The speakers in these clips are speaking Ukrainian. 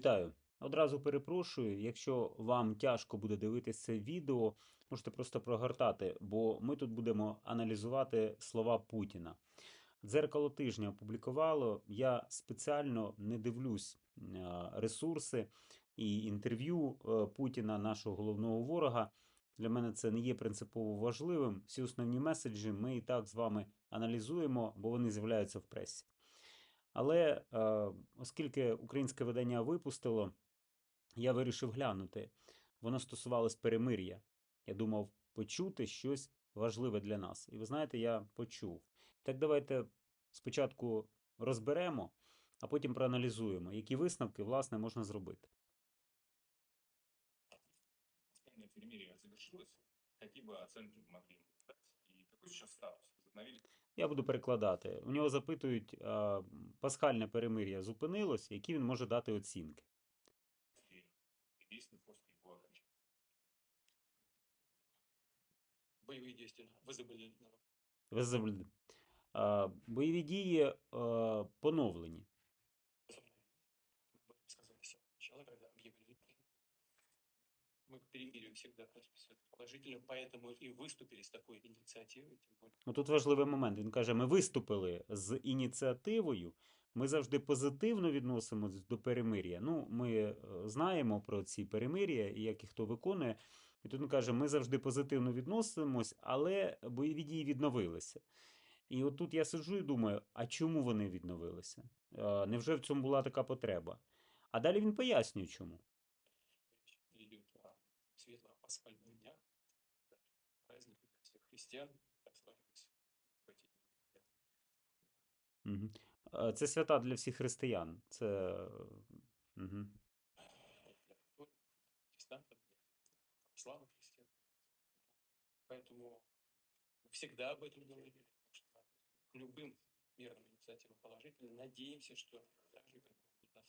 Вітаю. Одразу перепрошую, якщо вам тяжко буде дивитися це відео, можете просто прогортати, бо ми тут будемо аналізувати слова Путіна. Дзеркало тижня опублікувало. Я спеціально не дивлюсь е, ресурси і інтерв'ю е, Путіна, нашого головного ворога. Для мене це не є принципово важливим. Всі основні меседжі ми і так з вами аналізуємо, бо вони з'являються в пресі. Але е, оскільки українське видання випустило, я вирішив глянути. Воно стосувалось перемир'я. Я думав почути щось важливе для нас. І ви знаєте, я почув. Так давайте спочатку розберемо, а потім проаналізуємо, які висновки, власне, можна зробити. Перемирия завершилось, бы оценки вы могли ему дать? И какой сейчас статус? Я буду перекладати. У нього запитують, а, пасхальне перемир'я зупинилось, які він може дати оцінки. возобновили. Визабл- А, Бойові дії е, поновлені. Об этом сказали с самого начала, когда объявили. Мы к перемирию всегда относимся положительно, поэтому и выступили с такой инициативой, тем более. Ну, тут важливий момент. Він каже: ми виступили з ініціативою. Ми завжди позитивно відносимось до перемир'я. Ну, ми е, знаємо про ці перемир'я і як їх хто виконує. І тут він каже: ми завжди позитивно відносимось, але бойові дії відновилися. І от тут я сиджу і думаю, а чому вони відновилися? Е, Невже в цьому була така потреба? А далі він пояснює, чому. Всех христиан, так сложилось в эти. Е, Це свята для всіх християн. Це. Угу. для католиков, протестантов, для православных христиан. Поэтому мы всегда об этом говорили, потому что к любым мирным инициативам положительно. Надеемся, что также будут нас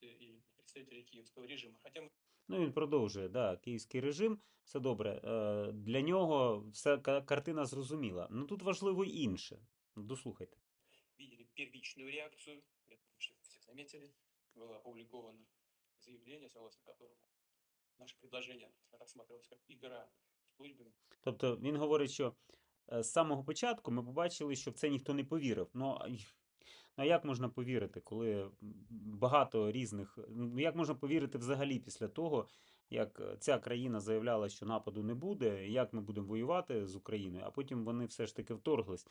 и представители киевского режима. Хотя мы Ну, він продовжує, да, київський режим, все добре. Е, Для нього вся картина зрозуміла. Ну тут важливо інше. Дослухайте. видели первичную реакцию, я думаю, что все заметили, было опубликовано заявление, согласно которому наше предложение рассматривалось как игра службами. Тобто він говорить, що е, з самого початку ми побачили, що в це ніхто не повірив. Ну, а й- ну а як можна повірити, коли багато різних. Ну, як можна повірити взагалі після того, як е, ця країна заявляла, що нападу не буде, як ми будемо воювати з Україною, а потім вони все ж таки вторглись.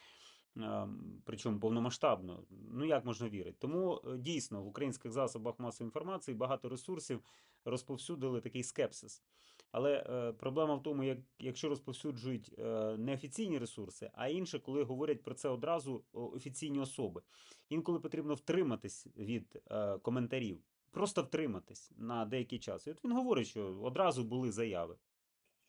Причому повномасштабно. Ну як можна вірити? Тому е, дійсно в українських засобах масової інформації багато ресурсів розповсюдили такий скепсис. Але е, проблема в тому, як, якщо розповсюджують е, не офіційні ресурси, а інше, коли говорять про це одразу о, офіційні особи. Інколи потрібно втриматись від е, коментарів, просто втриматись на деякий час. І от він говорить, що одразу були заяви.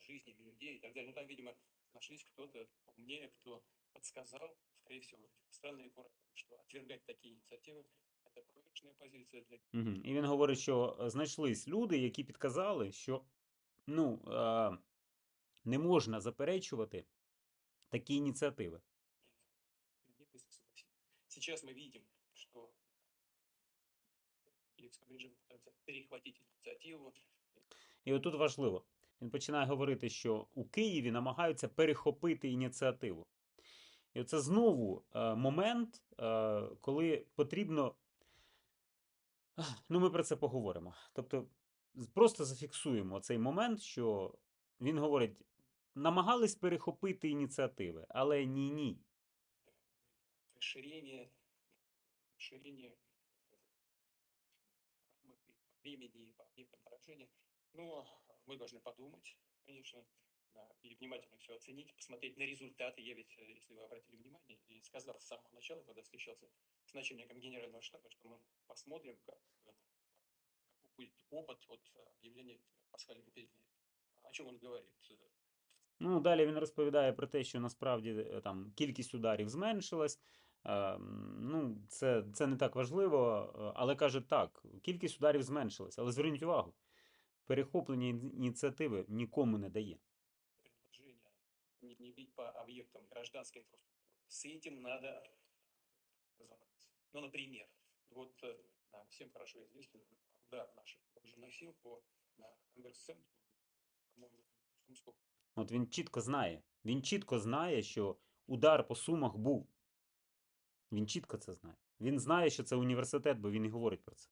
жизнями людей и так далее. Ну, там, видимо, нашлись кто-то умнее, кто подсказал, скорее всего, странные горы, что отвергать такие инициативы – это проигрышная позиция для Угу. І він говорить, що е, знайшлись люди, які підказали, що ну, е, не можна заперечувати такі ініціативи. людей, быстро согласились. Сейчас мы видим, что киевском режиме пытаются перехватить инициативу, І отут важливо. Він починає говорити, що у Києві намагаються перехопити ініціативу. І оце знову е, момент, е, коли потрібно. Ах, Ну, ми про це поговоримо. Тобто, з- просто зафіксуємо цей момент, що він говорить: намагались перехопити ініціативи, але ні, ні. расширение, расширение рамок и по времени и по объектам поражения. Но мы должны подумать, конечно, да, и внимательно все оценить, посмотреть на результаты. Я ведь, э, если вы обратили внимание, и сказал с самого начала, когда встречался с начальником генерального штаба, что мы посмотрим, как, э, какой будет опыт от э, объявления пасхального перемирия. О чем он говорит? Э, Ну, далі він розповідає про те, що насправді е, там кількість ударів зменшилась. Е, м, Ну, це, це не так важливо, е, але каже так, кількість ударів зменшилась. Але зверніть увагу, перехоплення іні- ініціативи нікому не дає. предложение не, не бить по объектам гражданской инфраструктуры. С этим надо разобраться. Ну, например, вот э, нам всем хорошо известен удар наших вооруженных сил по на Конгресс-центру, по-моему, Сумского. От він чітко знає. Він чітко знає, що удар по сумах був. Він чітко це знає. Він знає, що це університет, бо він і говорить про це.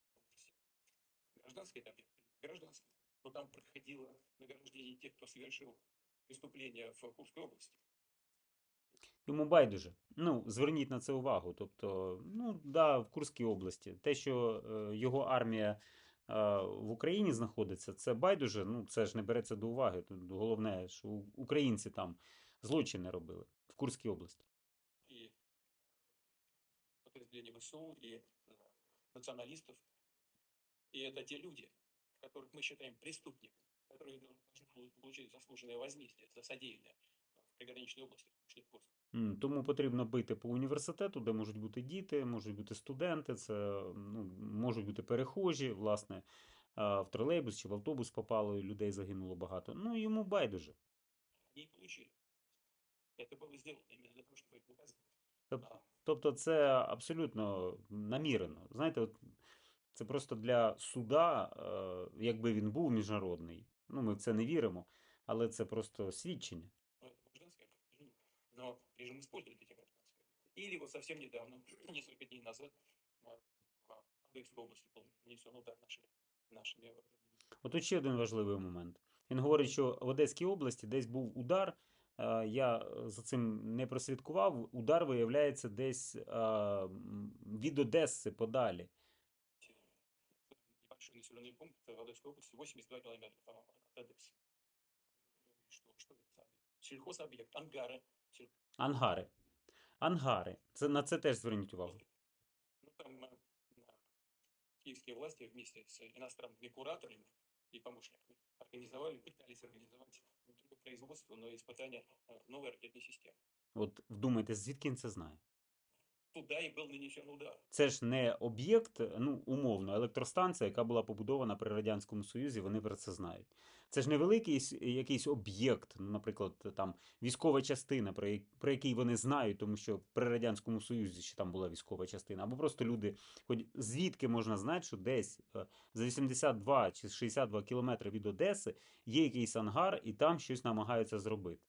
Гражданский это объект? Гражданский. Но там проходило награждение тех, кто совершил преступление в Курской области. Йому байдуже. Ну, зверніть на це увагу. Тобто, ну да, в Курській області. Те, що е, його армія е, в Україні знаходиться, це байдуже. Ну, це ж не береться до уваги. Тут головне, що у- українці там злочини робили в Курській області. И подразделения ВСУ, и э, националистов. И это те люди, которых мы считаем преступниками, которые должны полу- получить заслуженное возмездие за содеянное в приграничной области, в Курск. М, Тому потрібно бити по університету, де можуть бути діти, можуть бути студенти, це ну, можуть бути перехожі, власне, а, в тролейбус чи в автобус попало, і людей загинуло багато. Ну, йому байдуже. Они и получили. Это было сделано именно для того, чтобы их наказать. Тоб- А, Тобто це абсолютно намірено. Знаєте, от це просто для суда, е, якби він був міжнародний. Ну, ми в це не віримо, але це просто свідчення. режим использует эти гражданские. объекты. Или вот совсем недавно, несколько дней назад, а, в Одесской области был нанесен удар нашими, нашими вооруженными От ще один важливий момент. Він говорить, що в Одеській області десь був удар. е, Я е, за цим не прослідкував. Удар виявляється десь е, м, від Одеси подалі. небольшой населенный пункт в Одесской области, 82 километра, по-моему, от Одессы. Ну, и Что, что это за объект? Сельхозобъект, ангары. Сель- Ангари. Ангари. Це на це теж зверніть увагу. Ну, там э, да, киевские власти вместе с иностранными кураторами и помощниками организовали, пытались организовать не только производство, но и испытание э, новой ракетной системы. От вдумайтесь, звідки він це знає. Туда и был нанесен удар. Це ж не об'єкт, ну умовно, електростанція, яка була побудована при Радянському Союзі, вони про це знають. Це ж не великий якийсь об'єкт, ну, наприклад, там військова частина, про, про який вони знають, тому що при Радянському Союзі ще там була військова частина, або просто люди, хоч звідки можна знати, що десь е, за 82 чи 62 кілометри від Одеси є якийсь ангар, і там щось намагаються зробити.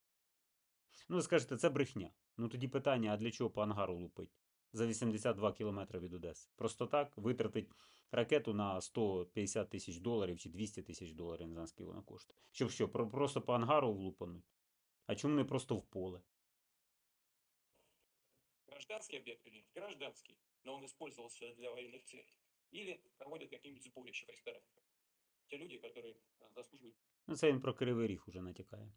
Ну, ви скажете, це брехня. Ну тоді питання: а для чого по ангару лупить? за 82 кілометри від Одеси. Просто так витратить ракету на 150 тисяч доларів чи 200 тисяч доларів, не знаю, скільки вона коштує. Щоб що, про- просто по ангару влупануть? А чому не просто в поле? Гражданский объект или нет? гражданский, но он использовался для военных целей. Или проводят какие-нибудь сборища в ресторанах. Те люди, которые э, заслуживают Ну, це він про Кривий Ріг уже натякає.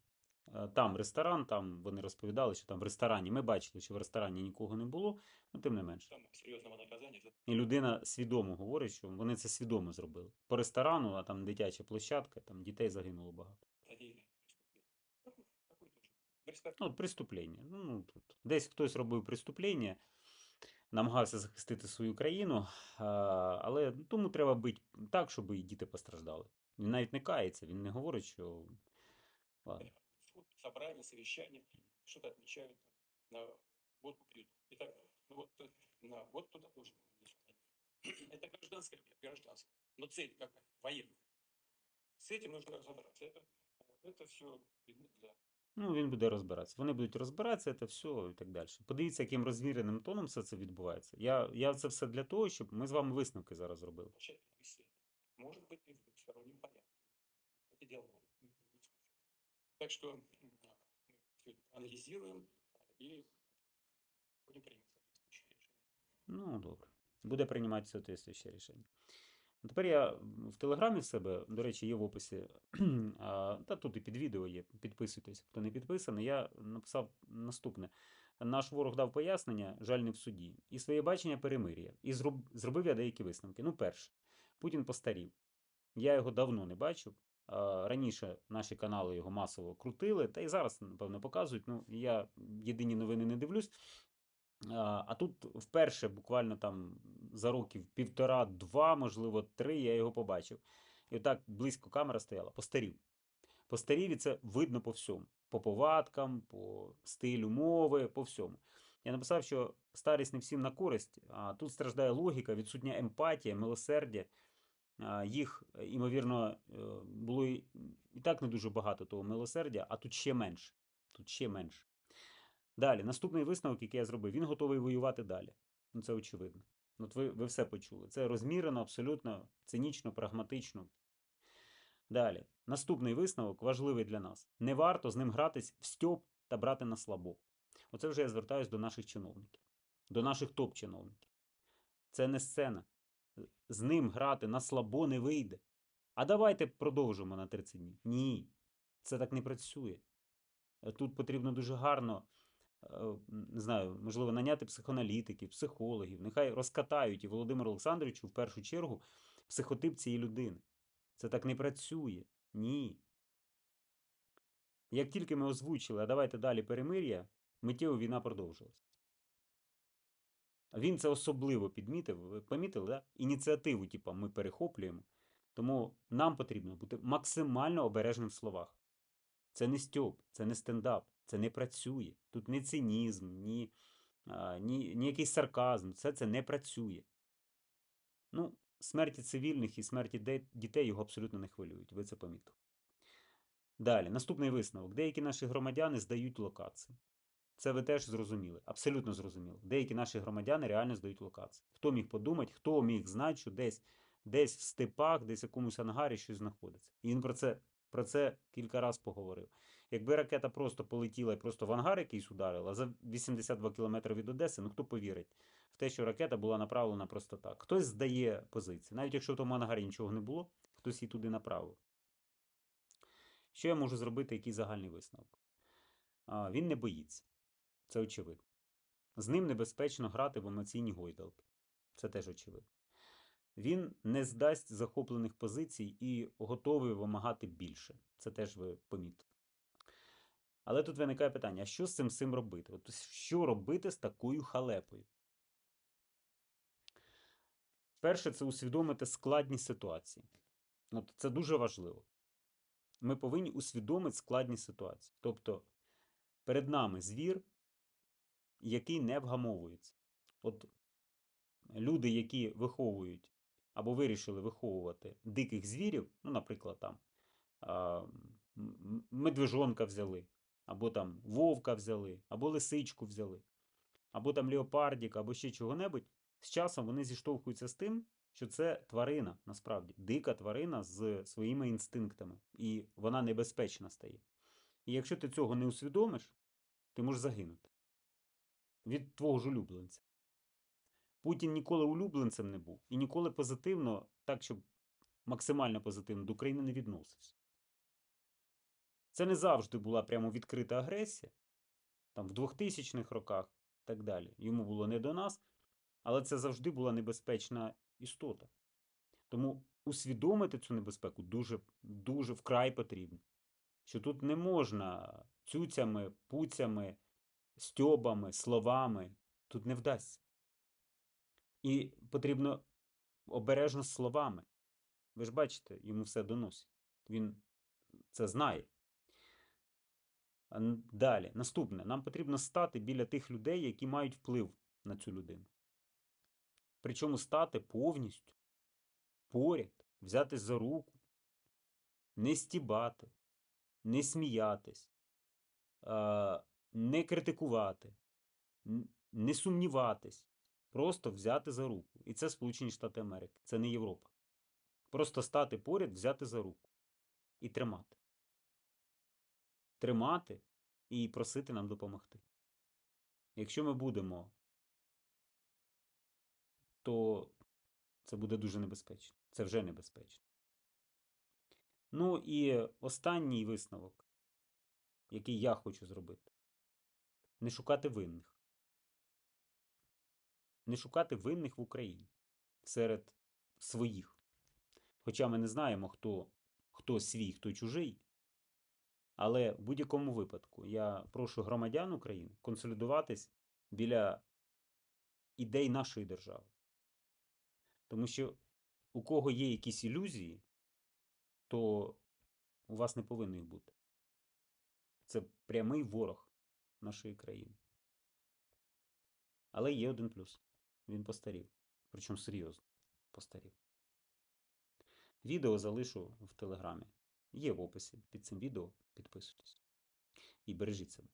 Е, Там ресторан, там вони розповідали, що там в ресторані. Ми бачили, що в ресторані нікого не було, ну тим не менше. самого серьезного наказания за І людина свідомо говорить, що вони це свідомо зробили. По ресторану, а там дитяча площадка, там дітей загинуло багато. Ну, от преступлення. Ну, ну, тут. Десь хтось робив преступлення, намагався захистити свою країну, але тому треба бити так, щоб і діти постраждали. Він навіть не кається, він не говорить, що. Ладно. суд, собрания, совещания, что-то отмечают, там, на водку пьют. Итак, ну вот, э, на, вот туда тоже нанесен удар. Это гражданское, объект, гражданское. Но цель какая? Военная. С этим нужно разобраться. Это, это все предмет для Ну, він буде розбиратися. Вони будуть розбиратися, це все і так далі. Подивіться, яким розміреним тоном все це відбувається. Я, я це все для того, щоб ми з вами висновки зараз зробили. тщательного исследования. Может быть, и в двустороннем порядке. Это дело будет исключено. Так что м, мы всё это анализируем и будем принимать соответствующие решения. Ну, добре. Буде приймати соответствуюче рішення. А Тепер я м, в Телеграмі в себе, до речі, є в описі, а, та тут і під відео є. Підписуйтесь, хто не підписаний. Я написав наступне. Наш ворог дав пояснення, жаль не в суді, і своє бачення перемир'я. І зроб, зробив я деякі висновки. Ну, перше, Путін постарів. Я його давно не бачив. А, Раніше наші канали його масово крутили, та й зараз, напевно, показують. Ну, я єдині новини не дивлюсь. А а тут вперше, буквально там за років півтора-два, можливо, три, я його побачив. І отак близько камера стояла, постарів. Постарів, і це видно по всьому. По повадкам, по стилю мови, по всьому. Я написав, що старість не всім на користь, а тут страждає логіка, відсутня емпатія, милосердя. Їх, е, імовірно, е, було і так не дуже багато того милосердя, а тут ще менше. Тут ще менше. Далі, наступний висновок, який я зробив, він готовий воювати далі. Ну, це очевидно. От ви, ви все почули. Це розмірено, абсолютно цинічно, прагматично. Далі. Наступний висновок важливий для нас. Не варто з ним гратись в стьоп та брати на слабо. Оце вже я звертаюсь до наших чиновників, до наших топ-чиновників. Це не сцена. З ним грати на слабо не вийде. А давайте продовжимо на 30 днів. Ні, це так не працює. Е, Тут потрібно дуже гарно, е, не знаю, можливо, наняти психоаналітиків, психологів. Нехай розкатають і Володимиру Олександровичу в першу чергу психотип цієї людини. Це так не працює. Ні. Як тільки ми озвучили, а давайте далі перемир'я, миттєво війна продовжилась. Він це особливо підмітив. Ви помітили, да? Ініціативу, типу, ми перехоплюємо. Тому нам потрібно бути максимально обережним в словах. Це не стьоп, це не стендап, це не працює. Тут не цинізм, ні, ні, ні якийсь сарказм. Все це не працює. Ну, смерті цивільних і смерті дітей його абсолютно не хвилюють. Ви це помітили. Далі, наступний висновок. Деякі наші громадяни здають локації. Це ви теж зрозуміли, абсолютно зрозуміли. Деякі наші громадяни реально здають локації. Хто міг подумати, хто міг знати, що десь, десь в степах, десь в якомусь ангарі щось знаходиться. І він про це, про це кілька разів поговорив. Якби ракета просто полетіла і просто в ангар якийсь ударила за 82 кілометри від Одеси, ну хто повірить в те, що ракета була направлена просто так. Хтось здає позиції. Навіть якщо в тому ангарі нічого не було, хтось її туди направив. Що я можу зробити, який загальний висновок? Він не боїться. Це очевидно. З ним небезпечно грати в емоційні гойдалки. Це теж очевидно. Він не здасть захоплених позицій і готовий вимагати більше. Це теж ви помітили. Але тут виникає питання: а що з цим всім робити? От що робити з такою халепою? Перше, це усвідомити складність ситуації. От це дуже важливо. Ми повинні усвідомити складність ситуації. Тобто, перед нами звір, який не вгамовується. От люди, які виховують або вирішили виховувати диких звірів, ну, наприклад, там медвежонка взяли, або там вовка взяли, або лисичку взяли, або там леопардік, або ще чого-небудь, з часом вони зіштовхуються з тим, що це тварина, насправді, дика тварина з своїми інстинктами, і вона небезпечна стає. І якщо ти цього не усвідомиш, ти можеш загинути від твого ж улюбленця. Путін ніколи улюбленцем не був і ніколи позитивно, так щоб максимально позитивно до України не відносився. Це не завжди була прямо відкрита агресія, там в 2000-х роках і так далі. Йому було не до нас, але це завжди була небезпечна істота. Тому усвідомити цю небезпеку дуже, дуже вкрай потрібно. Що тут не можна цюцями, пуцями, стьобами, словами, тут не вдасться. І потрібно обережно словами. Ви ж бачите, йому все доносить. Він це знає. Далі, наступне, нам потрібно стати біля тих людей, які мають вплив на цю людину. Причому стати повністю поряд, взяти за руку, не стібати, не сміятись, не критикувати, не сумніватись, просто взяти за руку. І це Сполучені Штати Америки, це не Європа. Просто стати поряд, взяти за руку і тримати. Тримати і просити нам допомогти. Якщо ми будемо, то це буде дуже небезпечно. Це вже небезпечно. Ну і останній висновок, який я хочу зробити. Не шукати винних. Не шукати винних в Україні серед своїх. Хоча ми не знаємо, хто, хто свій, хто чужий. Але в будь-якому випадку я прошу громадян України консолідуватись біля ідей нашої держави. Тому що у кого є якісь ілюзії, то у вас не повинно їх бути. Це прямий ворог нашої країни. Але є один плюс. Він постарів. Причому серйозно постарів. Відео залишу в Телеграмі. Є в описі під цим відео. Підписуйтесь. І бережіть себе.